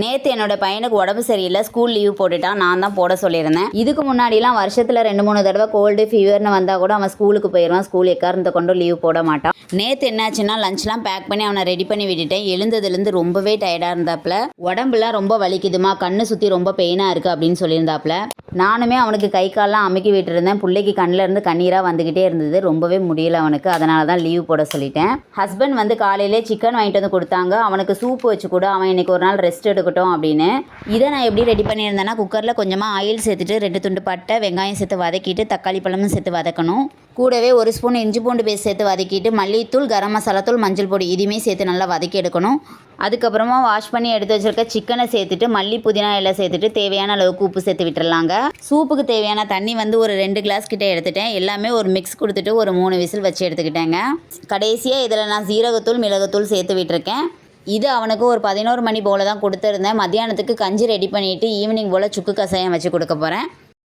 நேற்று என்னோட பையனுக்கு உடம்பு சரியில்லை ஸ்கூல் லீவ் போட்டுட்டான். நான் தான் போட சொல்லியிருந்தேன். இதுக்கு முன்னாடிலாம் வருஷத்தில் ரெண்டு மூணு தடவை கோல்டு ஃபீவர்னு வந்தால் கூட அவன் ஸ்கூலுக்கு போயிடுவான் ஸ்கூல் எக்காரந்த கொண்டு லீவ் போட மாட்டான். நேற்று என்னாச்சுன்னா லஞ்ச்லாம் பேக் பண்ணி அவனை ரெடி பண்ணி விட்டுட்டேன். எழுந்ததுலேருந்து ரொம்பவே டயர்டாக இருந்தாப்புல உடம்புலாம் ரொம்ப வலிக்குதுமா? கண்ணு சுற்றி ரொம்ப பெயினாக இருக்குது அப்படின்னு சொல்லியிருந்தாப்புல நானுமே அவனுக்கு கை கால்லாம் அமுக்கி விட்டுருந்தேன். பிள்ளைக்கு கண்ணில் இருந்து கண்ணீராக வந்துக்கிட்டே இருந்தது. ரொம்பவே முடியல அவனுக்கு. அதனால தான் லீவ் போட சொல்லிட்டேன். ஹஸ்பண்ட் வந்து காலையிலே சிக்கன் வாங்கிட்டு வந்து கொடுத்தாங்க. அவனுக்கு சூப்பு வச்சு கூட அவன் இன்னைக்கு ஒரு நாள் ரெஸ்ட் எடுக்கட்டும் அப்படின்னு. இதை நான் எப்படி ரெடி பண்ணியிருந்தேன்னா குக்கரில் கொஞ்சமாக ஆயில் சேர்த்துட்டு ரெண்டு துண்டு பட்டை வெங்காயம் சேர்த்து வதக்கிட்டு தக்காளி பழமும் சேர்த்து வதக்கணும். கூடவே ஒரு ஸ்பூன் இஞ்சி பூண்டு பேஸ்ட் சேர்த்து வதக்கிட்டு மல்லித்தூள் கரம் மசாலா தூள் மஞ்சள் பொடி இதுவுமே சேர்த்து நல்லா வதக்கி எடுக்கணும். அதுக்கப்புறமா வாஷ் பண்ணி எடுத்து வச்சிருக்க சிக்கனை சேர்த்துட்டு மல்லி புதினா எல்லாம் சேர்த்துட்டு தேவையான அளவுக்கு உப்பு சேர்த்து விட்டுடலாங்க சூப்புக்கு தேவையான தண்ணி வந்து ஒரு ரெண்டு கிளாஸ் கிட்டே எடுத்துட்டேன். எல்லாமே ஒரு மிக்ஸ் கொடுத்துட்டு ஒரு மூணு விசில் வச்சு எடுத்துக்கிட்டேங்க. கடைசியாக இதில் நான் சீரகத்தூள் மிளகுத்தூள் சேர்த்து விட்டுருக்கேன். இது அவனுக்கு ஒரு பதினோரு மணி போல் தான் கொடுத்துருந்தேன். மத்தியானத்துக்கு கஞ்சி ரெடி பண்ணிவிட்டு ஈவினிங் போல் சுக்கு கசாயம் வச்சு கொடுக்க போகிறேன்